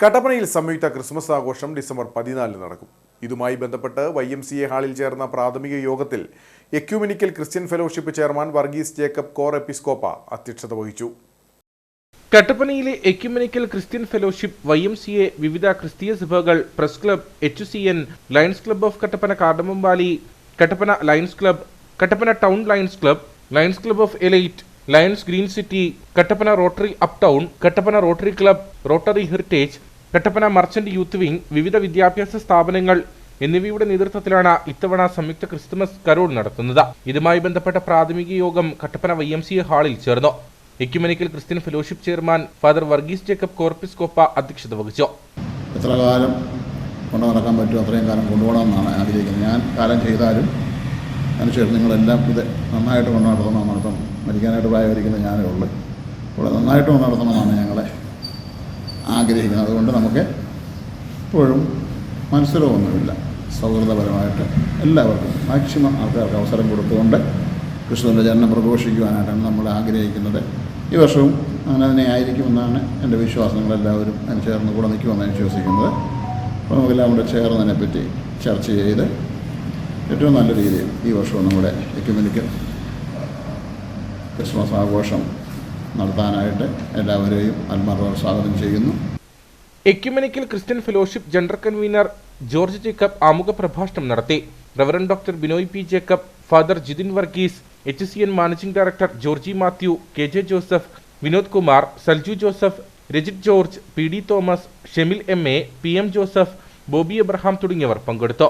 കട്ടപ്പനയിൽ സംയുക്ത ക്രിസ്മസ് ആഘോഷം ഡിസംബർ പതിനാലിന് നടക്കും. ഇതുമായി ബന്ധപ്പെട്ട് വൈ എം സി എ ഹാളിൽ ചേർന്ന പ്രാഥമിക യോഗത്തിൽ Ecumenical Christian Fellowship chairman Varghese Jacob core എപ്പിസ്കോപ്പ അധ്യക്ഷത വഹിച്ചു. കട്ടപ്പനയിലെ Ecumenical Christian Fellowship Y M C A വിവിധ ക്രിസ്തീയ സഭകൾ Press Club H C N Lions Club of Kattappana Cardamom Valley Kattappana Lions Club Kattappana Town Lions Club Lions Club of Elite Lions Green City Kattappana Rotary Uptown Kattappana Rotary Club Rotary Heritage Kattappana Merchant Youth Wing വിവിധ വിദ്യാഭ്യാസ സ്ഥാപനങ്ങൾ എന്നിവയുടെ നേതൃത്വത്തിലാണ് ഇത്തവണ സംയുക്ത Christmas Carol നടത്തുന്നത്. ഇതുമായി ബന്ധപ്പെട്ട പ്രാഥമിക യോഗം കട്ടപ്പന വൈ എം സി ഹാളിൽ ചേർന്നു. Ecumenical Christian Fellowship chairman Father Varghese Jacob കോർപ്പിസ് കോപ്പ അധ്യക്ഷത വഹിച്ചു. എത്ര കാലം കൊണ്ടു നടക്കാൻ പറ്റുമോ അത്രയും കാലം കൊണ്ടുപോകണമെന്നാണ് ആഗ്രഹിക്കുന്നത്. ഞാൻ കാലം ചെയ്താലും അതിനുശേഷം നിങ്ങളെല്ലാം ഇത് നന്നായിട്ട് കൊണ്ടു നടത്തണമെന്നാണ് ഇപ്പം മരിക്കാനായിട്ട് പ്രായമായിരിക്കുന്നത് ഞാനേ ഉള്ളു. ഇവിടെ നന്നായിട്ട് കൊണ്ടു നടത്തണമെന്നാണ് ഞങ്ങളെ ആഗ്രഹിക്കുന്നത്. അതുകൊണ്ട് നമുക്ക് ഇപ്പോഴും മത്സരമൊന്നുമില്ല സൗഹൃദപരമായിട്ട് എല്ലാവർക്കും മാക്സിമം ആൾക്കാർക്ക് അവസരം കൊടുത്തുകൊണ്ട് ക്രിസ്തുവിന്റെ ജനനം പ്രഘോഷിക്കുവാനായിട്ടാണ് നമ്മൾ ആഗ്രഹിക്കുന്നത്. ഈ വർഷവും അങ്ങനെ തന്നെ ആയിരിക്കുമെന്നാണ് എന്റെ വിശ്വാസം. നിങ്ങളെല്ലാവരും അതിന് ചേർന്ന് കൂടെ നിൽക്കുമെന്നാണ് വിശ്വസിക്കുന്നത്. അപ്പോൾ നമുക്കെല്ലാം കൂടെ ചേർന്നതിനെപ്പറ്റി ചർച്ച ചെയ്ത് ഏറ്റവും നല്ല രീതിയിൽ ഈ വർഷവും നമ്മുടെ എക്യുമെനിക്കൽ ക്രിസ്മസ് ആഘോഷം നടത്താനായിട്ട് എല്ലാവരെയും ആത്മാർത്ഥ സ്വാഗതം ചെയ്യുന്നു. Ecumenical Christian Fellowship general convener George Jacob ആമുഖ പ്രഭാഷണം നടത്തി. Reverend doctor Binoy P Jacob Father Jithin Varghese H C N managing director Georgy Mathew K J Joseph Vinod Kumar Salju Joseph Rajith George P D Thomas Shemil M A P M Joseph Bobby Abraham തുടങ്ങിയവർ പങ്കെടുത്തു.